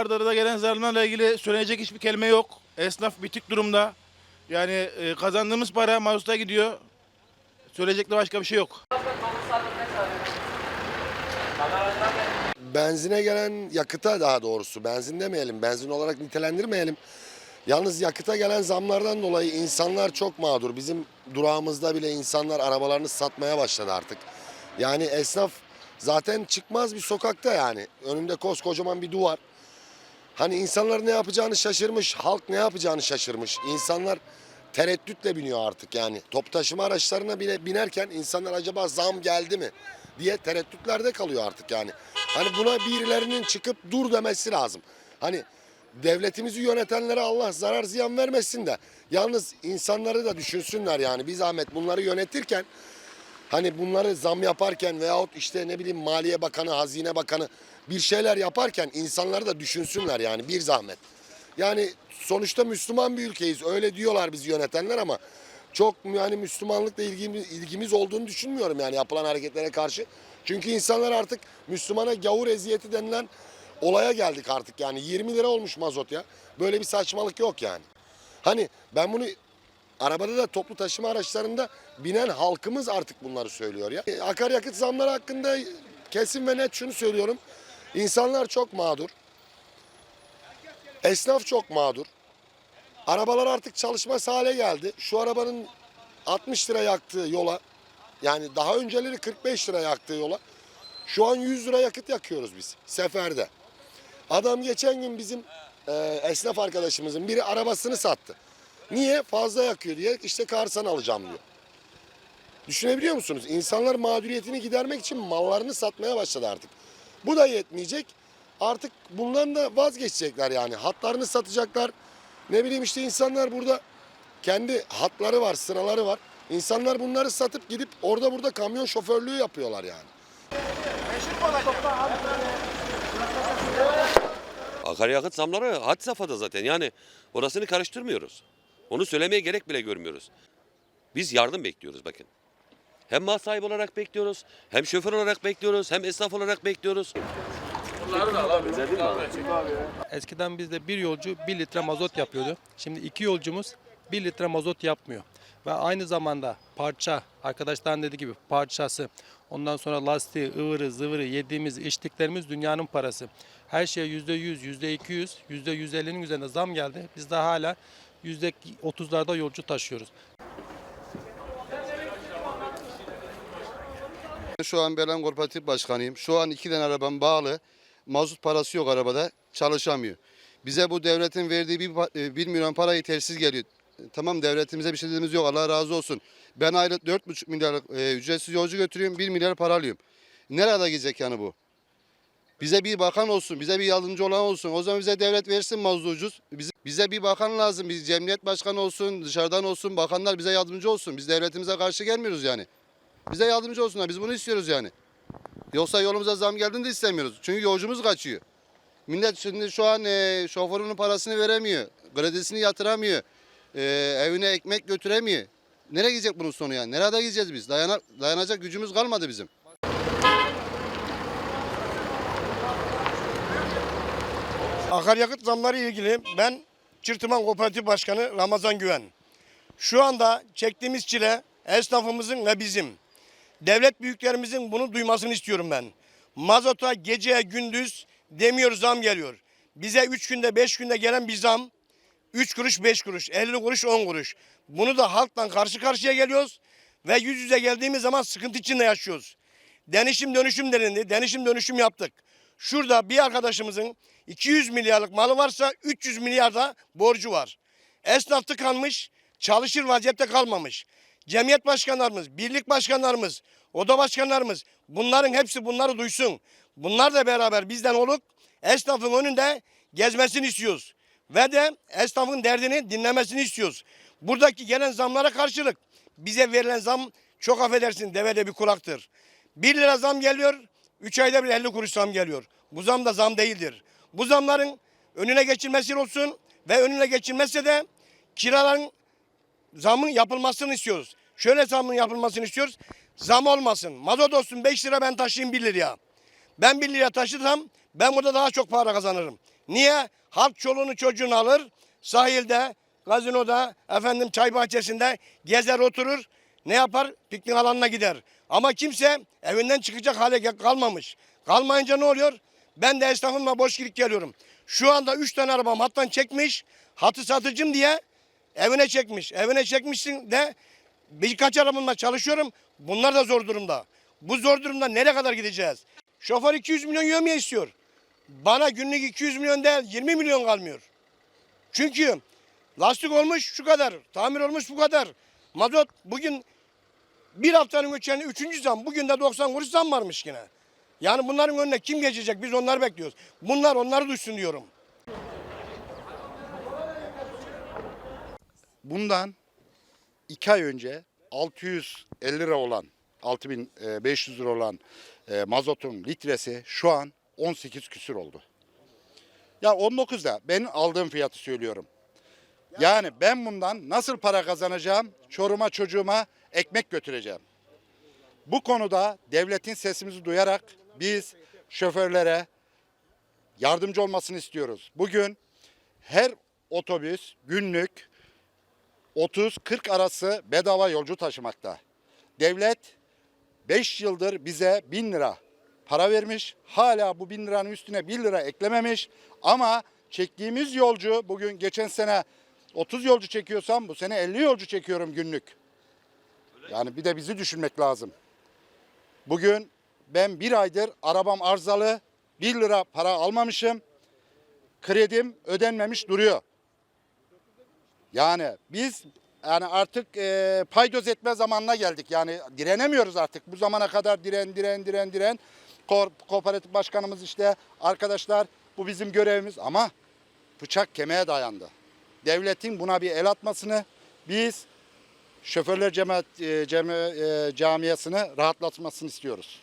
arda gelen zamlarla ilgili söyleyecek hiçbir kelime yok. Esnaf bitik durumda. Yani e, kazandığımız para mazota gidiyor. Söyleyecek de başka bir şey yok. Benzine gelen yakıta daha doğrusu benzin demeyelim, benzin olarak nitelendirmeyelim. Yalnız yakıta gelen zamlardan dolayı insanlar çok mağdur. Bizim durağımızda bile insanlar arabalarını satmaya başladı artık. Yani esnaf zaten çıkmaz bir sokakta yani. Önünde koskocaman bir duvar. Hani insanlar ne yapacağını şaşırmış, halk ne yapacağını şaşırmış. İnsanlar tereddütle biniyor artık yani. Top taşıma araçlarına bile binerken insanlar acaba zam geldi mi diye tereddütlerde kalıyor artık yani. Hani buna birilerinin çıkıp dur demesi lazım. Hani devletimizi yönetenlere Allah zarar ziyan vermesin de yalnız insanları da düşünsünler yani. Bir zahmet bunları yönetirken Hani bunları zam yaparken veyahut işte ne bileyim Maliye Bakanı, Hazine Bakanı bir şeyler yaparken insanları da düşünsünler yani bir zahmet. Yani sonuçta Müslüman bir ülkeyiz. Öyle diyorlar bizi yönetenler ama çok yani Müslümanlıkla ilgimiz, ilgimiz olduğunu düşünmüyorum yani yapılan hareketlere karşı. Çünkü insanlar artık Müslümana gavur eziyeti denilen olaya geldik artık yani 20 lira olmuş mazot ya. Böyle bir saçmalık yok yani. Hani ben bunu Arabada da toplu taşıma araçlarında binen halkımız artık bunları söylüyor ya. E, Akaryakıt zamları hakkında kesin ve net şunu söylüyorum. İnsanlar çok mağdur. Esnaf çok mağdur. Arabalar artık çalışmaz hale geldi. Şu arabanın 60 lira yaktığı yola yani daha önceleri 45 lira yaktığı yola şu an 100 lira yakıt yakıyoruz biz seferde. Adam geçen gün bizim e, esnaf arkadaşımızın biri arabasını sattı. Niye? Fazla yakıyor diye işte karsan alacağım diyor. Düşünebiliyor musunuz? İnsanlar mağduriyetini gidermek için mallarını satmaya başladı artık. Bu da yetmeyecek. Artık bundan da vazgeçecekler yani. Hatlarını satacaklar. Ne bileyim işte insanlar burada kendi hatları var, sıraları var. İnsanlar bunları satıp gidip orada burada kamyon şoförlüğü yapıyorlar yani. Akaryakıt zamları had safhada zaten. Yani orasını karıştırmıyoruz. Onu söylemeye gerek bile görmüyoruz. Biz yardım bekliyoruz bakın. Hem mal sahibi olarak bekliyoruz, hem şoför olarak bekliyoruz, hem esnaf olarak bekliyoruz. Eskiden bizde bir yolcu 1 litre mazot yapıyordu. Şimdi iki yolcumuz 1 litre mazot yapmıyor. Ve aynı zamanda parça, arkadaşların dediği gibi parçası, ondan sonra lastiği, ıvırı, zıvırı, yediğimiz, içtiklerimiz dünyanın parası. Her şeye %100, %200, %150'nin üzerinde zam geldi. Biz de hala %30'larda yolcu taşıyoruz. Şu an Belen Kooperatif Başkanıyım. Şu an iki tane arabam bağlı. Mazot parası yok arabada. Çalışamıyor. Bize bu devletin verdiği bir, e, bir milyon para yetersiz geliyor. Tamam devletimize bir şey dediğimiz yok. Allah razı olsun. Ben aylık 4,5 milyar e, ücretsiz yolcu götürüyorum. 1 milyar para alıyorum. Nerede gidecek yani bu? Bize bir bakan olsun, bize bir yardımcı olan olsun. O zaman bize devlet versin mazotu ucuz. Bize, bize bir bakan lazım. Biz cemiyet başkanı olsun, dışarıdan olsun, bakanlar bize yardımcı olsun. Biz devletimize karşı gelmiyoruz yani. Bize yardımcı olsunlar. Biz bunu istiyoruz yani. Yoksa yolumuza zam geldiğinde istemiyoruz. Çünkü yolcumuz kaçıyor. Millet şimdi şu an e, şoförünün parasını veremiyor. Kredisini yatıramıyor. E, evine ekmek götüremiyor. Nereye gidecek bunun sonu yani? Nerede gideceğiz biz? Dayana, dayanacak gücümüz kalmadı bizim. Akaryakıt zamları ilgili ben Çırtıman Kooperatif Başkanı Ramazan Güven. Şu anda çektiğimiz çile esnafımızın ve bizim. Devlet büyüklerimizin bunu duymasını istiyorum ben. Mazota gece gündüz demiyor zam geliyor. Bize 3 günde 5 günde gelen bir zam 3 kuruş 5 kuruş 50 kuruş 10 kuruş. Bunu da halkla karşı karşıya geliyoruz ve yüz yüze geldiğimiz zaman sıkıntı içinde yaşıyoruz. Denişim dönüşüm denildi. Denişim dönüşüm yaptık. Şurada bir arkadaşımızın 200 milyarlık malı varsa 300 milyar da borcu var. Esnaf tıkanmış, çalışır vaziyette kalmamış. Cemiyet başkanlarımız, birlik başkanlarımız, oda başkanlarımız bunların hepsi bunları duysun. Bunlar da beraber bizden olup esnafın önünde gezmesini istiyoruz. Ve de esnafın derdini dinlemesini istiyoruz. Buradaki gelen zamlara karşılık bize verilen zam çok affedersin devede bir kulaktır. 1 lira zam geliyor, 3 ayda bir 50 kuruş zam geliyor. Bu zam da zam değildir. Bu zamların önüne geçilmesi olsun ve önüne geçilmezse de kiraların zamın yapılmasını istiyoruz. Şöyle zamın yapılmasını istiyoruz. Zam olmasın. Mazot olsun 5 lira ben taşıyayım 1 liraya. Ben 1 liraya taşırsam ben burada daha çok para kazanırım. Niye? Halk çoluğunu çocuğunu alır, sahilde, gazinoda, efendim çay bahçesinde gezer oturur. Ne yapar? Piknik alanına gider. Ama kimse evinden çıkacak hale kalmamış. Kalmayınca ne oluyor? Ben de esnafımla boş gidip geliyorum. Şu anda üç tane arabam hattan çekmiş. Hatı satıcım diye evine çekmiş. Evine çekmişsin de birkaç arabamla çalışıyorum. Bunlar da zor durumda. Bu zor durumda nereye kadar gideceğiz? Şoför 200 milyon yövmiye istiyor. Bana günlük 200 milyon değil 20 milyon kalmıyor. Çünkü lastik olmuş şu kadar, tamir olmuş bu kadar. Mazot bugün bir haftanın geçen üçüncü zam, bugün de 90 kuruş zam varmış yine. Yani bunların önüne kim geçecek biz onları bekliyoruz. Bunlar onları duysun diyorum. Bundan iki ay önce 650 lira olan 6500 lira olan e, mazotun litresi şu an 18 küsür oldu. Ya 19'da ben aldığım fiyatı söylüyorum. Yani ben bundan nasıl para kazanacağım? Çoruma çocuğuma ekmek götüreceğim. Bu konuda devletin sesimizi duyarak biz şoförlere yardımcı olmasını istiyoruz. Bugün her otobüs günlük 30-40 arası bedava yolcu taşımakta. Devlet 5 yıldır bize 1000 lira para vermiş. Hala bu 1000 liranın üstüne 1 lira eklememiş. Ama çektiğimiz yolcu bugün geçen sene 30 yolcu çekiyorsam bu sene 50 yolcu çekiyorum günlük. Yani bir de bizi düşünmek lazım. Bugün ben bir aydır arabam arızalı 1 lira para almamışım. Kredim ödenmemiş duruyor. Yani biz yani artık e, paydoz etme zamanına geldik. Yani direnemiyoruz artık. Bu zamana kadar diren diren diren diren. Ko- kooperatif başkanımız işte arkadaşlar bu bizim görevimiz ama bıçak kemiğe dayandı. Devletin buna bir el atmasını biz şoförler cemaat, e, cemi- e, camiasını rahatlatmasını istiyoruz.